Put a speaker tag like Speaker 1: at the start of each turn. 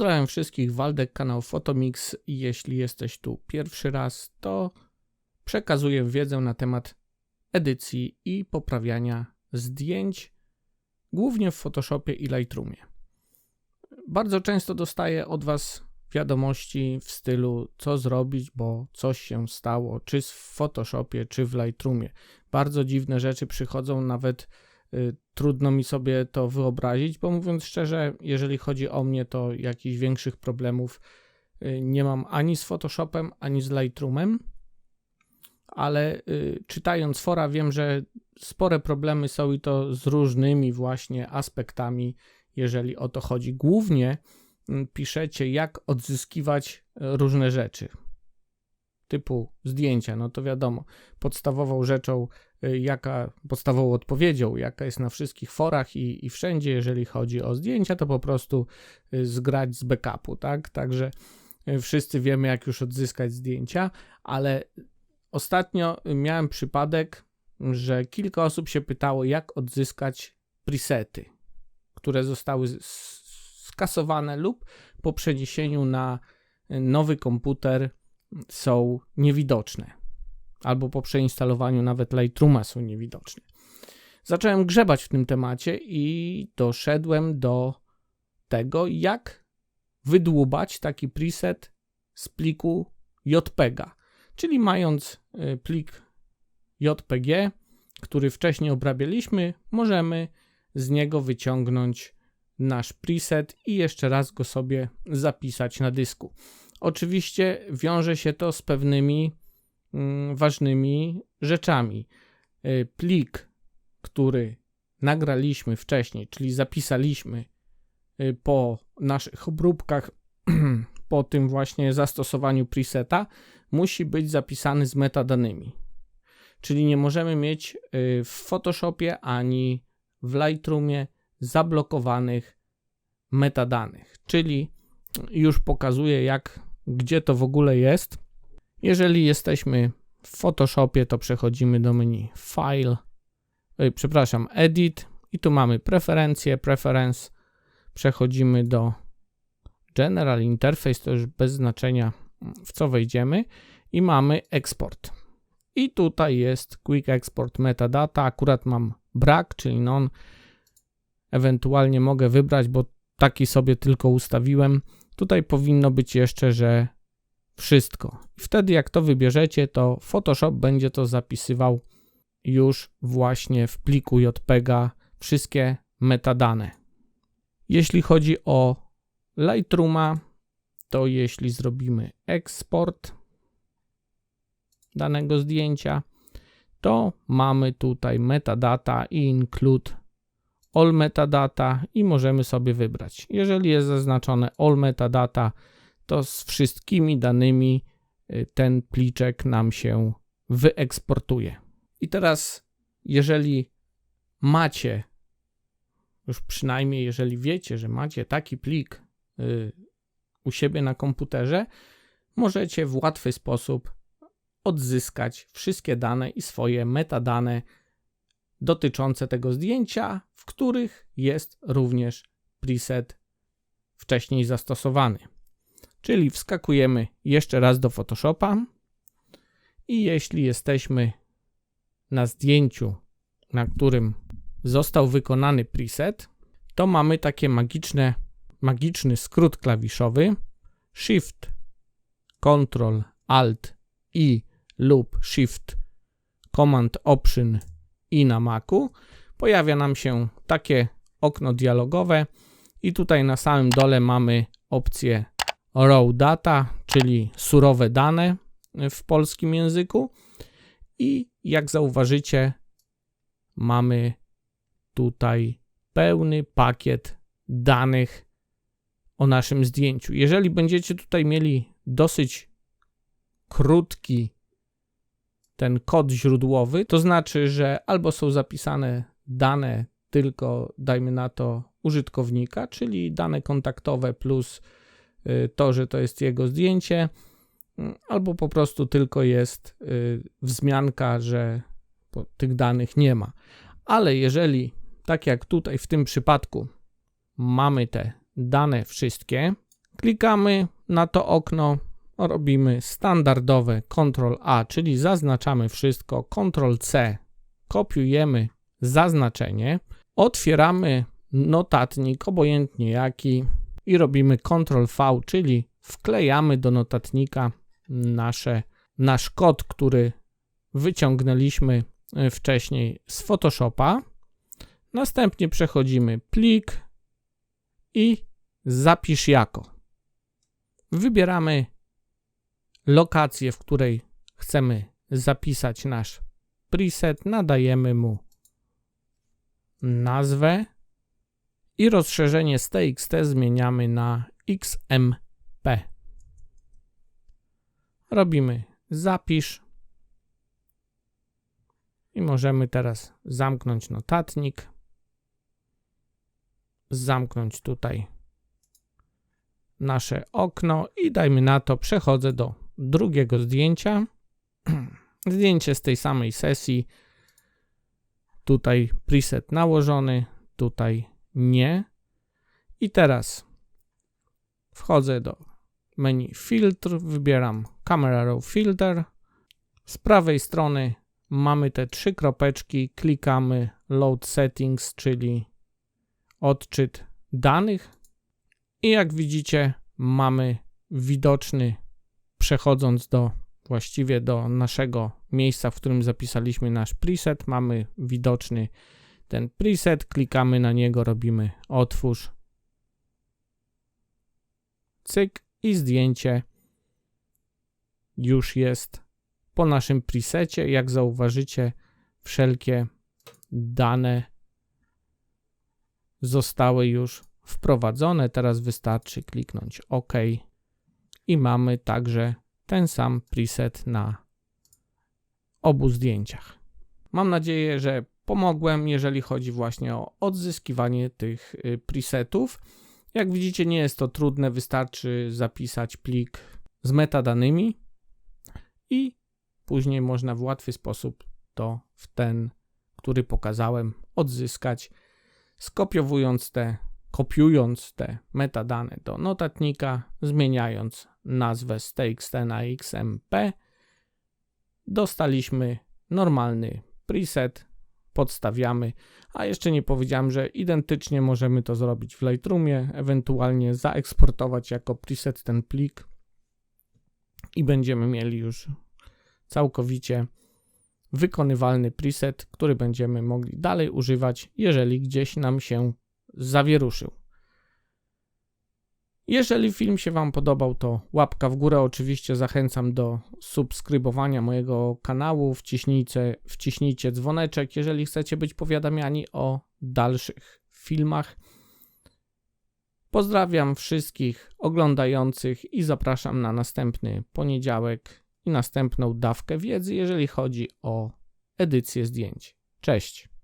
Speaker 1: Pozdrawiam wszystkich, Waldek, kanał Photomix i jeśli jesteś tu pierwszy raz, to przekazuję wiedzę na temat edycji i poprawiania zdjęć, głównie w Photoshopie i Lightroomie. Bardzo często dostaję od Was wiadomości w stylu co zrobić, bo coś się stało, czy w Photoshopie, czy w Lightroomie. Bardzo dziwne rzeczy przychodzą, nawet trudno mi sobie to wyobrazić, bo mówiąc szczerze, jeżeli chodzi o mnie, to jakichś większych problemów y, nie mam ani z Photoshopem, ani z Lightroomem. Ale y, czytając fora, wiem, że spore problemy są i to z różnymi właśnie aspektami, jeżeli o to chodzi. Głównie piszecie, jak odzyskiwać różne rzeczy, typu zdjęcia. No to wiadomo, podstawową rzeczą, y, jaka, podstawową odpowiedzią, jaka jest na wszystkich forach i, i wszędzie, jeżeli chodzi o zdjęcia, to po prostu y, zgrać z backupu, tak? Także y, wszyscy wiemy, jak już odzyskać zdjęcia, ale ostatnio miałem przypadek, że kilka osób się pytało, jak odzyskać presety, które zostały skasowane lub po przeniesieniu na nowy komputer są niewidoczne, albo po przeinstalowaniu nawet Lightrooma są niewidoczne. Zacząłem grzebać w tym temacie i doszedłem do tego, jak wydłubać taki preset z pliku JPEGa, czyli mając y, plik JPG, który wcześniej obrabialiśmy, możemy z niego wyciągnąć nasz preset i jeszcze raz go sobie zapisać na dysku. Oczywiście wiąże się to z pewnymi ważnymi rzeczami. Y, plik, który nagraliśmy wcześniej, czyli zapisaliśmy y, po naszych obróbkach, po tym właśnie zastosowaniu preseta, musi być zapisany z metadanymi. Czyli nie możemy mieć y, w Photoshopie ani w Lightroomie zablokowanych metadanych. Czyli już pokazuję, jak gdzie to w ogóle jest. Jeżeli jesteśmy w Photoshopie, to przechodzimy do menu File, przepraszam, Edit. I tu mamy preferencje, Preference, przechodzimy do General Interface, to już bez znaczenia w co wejdziemy. I mamy Export. I tutaj jest Quick Export Metadata, akurat mam brak, czyli non, ewentualnie mogę wybrać, bo taki sobie tylko ustawiłem. Tutaj powinno być jeszcze, że wszystko. Wtedy jak to wybierzecie, to Photoshop będzie to zapisywał już właśnie w pliku JPEGa wszystkie metadane. Jeśli chodzi o Lightrooma, to jeśli zrobimy eksport danego zdjęcia, to mamy tutaj metadata i include all metadata i możemy sobie wybrać. Jeżeli jest zaznaczone all metadata, to z wszystkimi danymi y, ten pliczek nam się wyeksportuje. I teraz, jeżeli macie, już przynajmniej jeżeli wiecie, że macie taki plik y, u siebie na komputerze, możecie w łatwy sposób odzyskać wszystkie dane i swoje metadane dotyczące tego zdjęcia, w których jest również preset wcześniej zastosowany. Czyli wskakujemy jeszcze raz do Photoshopa. I jeśli jesteśmy na zdjęciu, na którym został wykonany preset, to mamy takie magiczne, magiczny skrót klawiszowy. Shift, Ctrl, Alt i lub Shift, Command Option i na Macu. Pojawia nam się takie okno dialogowe. I tutaj na samym dole mamy opcję raw data, czyli surowe dane w polskim języku. I jak zauważycie, mamy tutaj pełny pakiet danych o naszym zdjęciu. Jeżeli będziecie tutaj mieli dosyć krótki ten kod źródłowy, to znaczy, że albo są zapisane dane tylko, dajmy na to, użytkownika, czyli dane kontaktowe plus to, że to jest jego zdjęcie, mm, albo po prostu tylko jest y, wzmianka, że tych danych nie ma. Ale jeżeli, tak jak tutaj w tym przypadku, mamy te dane wszystkie, Klikamy na to okno, robimy standardowe Ctrl A, czyli zaznaczamy wszystko, Ctrl C, kopiujemy zaznaczenie, otwieramy notatnik, obojętnie jaki, i robimy Ctrl V, czyli wklejamy do notatnika nasze, nasz kod, który wyciągnęliśmy e, wcześniej z Photoshopa. Następnie przechodzimy plik i zapisz jako. Wybieramy lokację, w której chcemy zapisać nasz preset, nadajemy mu nazwę i rozszerzenie z TXT zmieniamy na XMP. Robimy zapisz i możemy teraz zamknąć notatnik, zamknąć tutaj nasze okno i dajmy na to, przechodzę do drugiego zdjęcia. Zdjęcie z tej samej sesji. Tutaj preset nałożony, tutaj nie. I teraz wchodzę do menu filtr, wybieram Camera Raw Filter. Z prawej strony mamy te trzy kropeczki, klikamy Load Settings, czyli odczyt danych. I jak widzicie, mamy widoczny, przechodząc do właściwie do naszego miejsca, w którym zapisaliśmy nasz preset, mamy widoczny ten preset, klikamy na niego, robimy otwórz, cyk i zdjęcie już jest po naszym presecie. Jak zauważycie, wszelkie dane zostały już wprowadzone. Teraz wystarczy kliknąć OK i mamy także ten sam preset na obu zdjęciach. Mam nadzieję, że pomogłem, jeżeli chodzi właśnie o odzyskiwanie tych y, presetów. Jak widzicie, nie jest to trudne, wystarczy zapisać plik z metadanymi i później można w łatwy sposób to w ten, który pokazałem, odzyskać, skopiowując te, kopiując te metadane do notatnika, zmieniając nazwę z txt na xmp, dostaliśmy normalny preset, podstawiamy, a jeszcze nie powiedziałem, że identycznie możemy to zrobić w Lightroomie, ewentualnie zaeksportować jako preset ten plik i będziemy mieli już całkowicie wykonywalny preset, który będziemy mogli dalej używać, jeżeli gdzieś nam się zawieruszył. Jeżeli film się Wam podobał, to łapka w górę. Oczywiście zachęcam do subskrybowania mojego kanału. Wciśnijcie, wciśnijcie dzwoneczek, jeżeli chcecie być powiadamiani o dalszych filmach. Pozdrawiam wszystkich oglądających i zapraszam na następny poniedziałek i następną dawkę wiedzy, jeżeli chodzi o edycję zdjęć. Cześć!